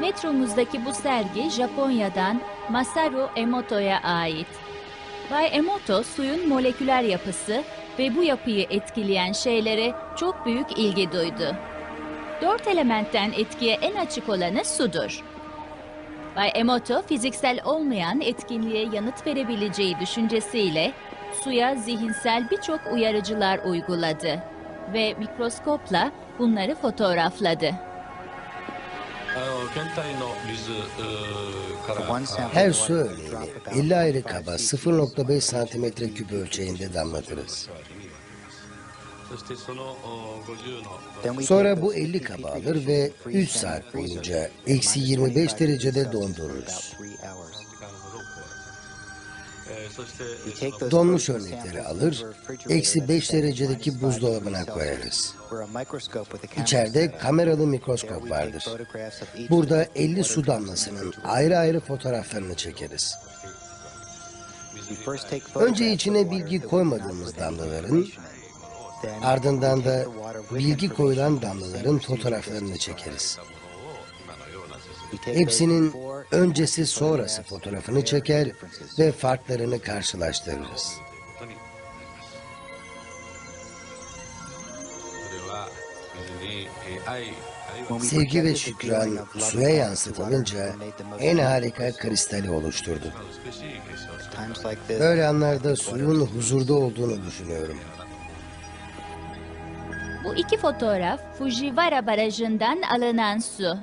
Metromuzdaki bu sergi Japonya'dan Masaru Emoto'ya ait. Bay Emoto suyun moleküler yapısı ve bu yapıyı etkileyen şeylere çok büyük ilgi duydu. Dört elementten etkiye en açık olanı sudur. Bay Emoto fiziksel olmayan etkinliğe yanıt verebileceği düşüncesiyle suya zihinsel birçok uyarıcılar uyguladı ve mikroskopla bunları fotoğrafladı. Her su örneğini 50 ayrı kaba 0.5 santimetre küp ölçeğinde damlatırız. Sonra bu 50 kaba alır ve 3 saat boyunca eksi 25 derecede dondururuz. Donmuş örnekleri alır, eksi at 5 standard derecedeki minus 5 buzdolabına koyarız. İçeride kameralı mikroskop vardır. Burada sample 50 water su damlasının ayrı ayrı fotoğraflarını çekeriz. Önce içine bilgi koymadığımız damlaların, Ardından da bilgi koyulan damlaların fotoğraflarını çekeriz. Hepsinin öncesi sonrası fotoğrafını çeker ve farklarını karşılaştırırız. Sevgi ve şükran suya yansıtılınca en harika kristali oluşturdu. Böyle anlarda suyun huzurda olduğunu düşünüyorum. Bu iki fotoğraf Fujiwara Barajı'ndan alınan su.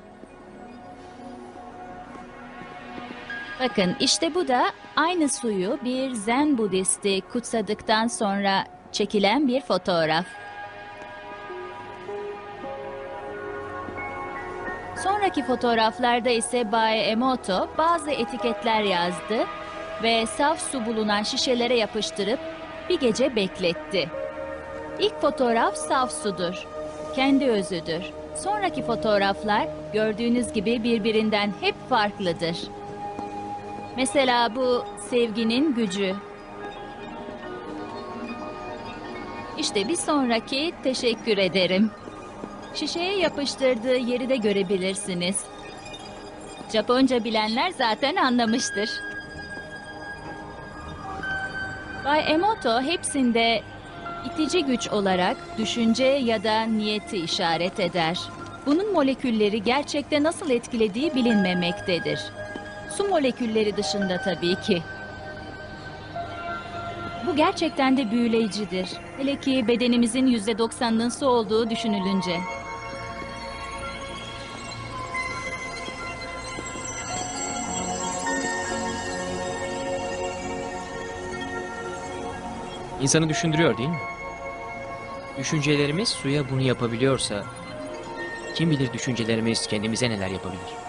Bakın işte bu da aynı suyu bir Zen Budisti kutsadıktan sonra çekilen bir fotoğraf. Sonraki fotoğraflarda ise Bay Emoto bazı etiketler yazdı ve saf su bulunan şişelere yapıştırıp bir gece bekletti. İlk fotoğraf saf sudur. Kendi özüdür. Sonraki fotoğraflar gördüğünüz gibi birbirinden hep farklıdır. Mesela bu sevginin gücü. İşte bir sonraki teşekkür ederim. Şişeye yapıştırdığı yeri de görebilirsiniz. Japonca bilenler zaten anlamıştır. Bay Emoto hepsinde itici güç olarak düşünce ya da niyeti işaret eder. Bunun molekülleri gerçekte nasıl etkilediği bilinmemektedir. Su molekülleri dışında tabii ki. Bu gerçekten de büyüleyicidir. Hele ki bedenimizin %90'ının su olduğu düşünülünce. İnsanı düşündürüyor değil mi? Düşüncelerimiz suya bunu yapabiliyorsa kim bilir düşüncelerimiz kendimize neler yapabilir?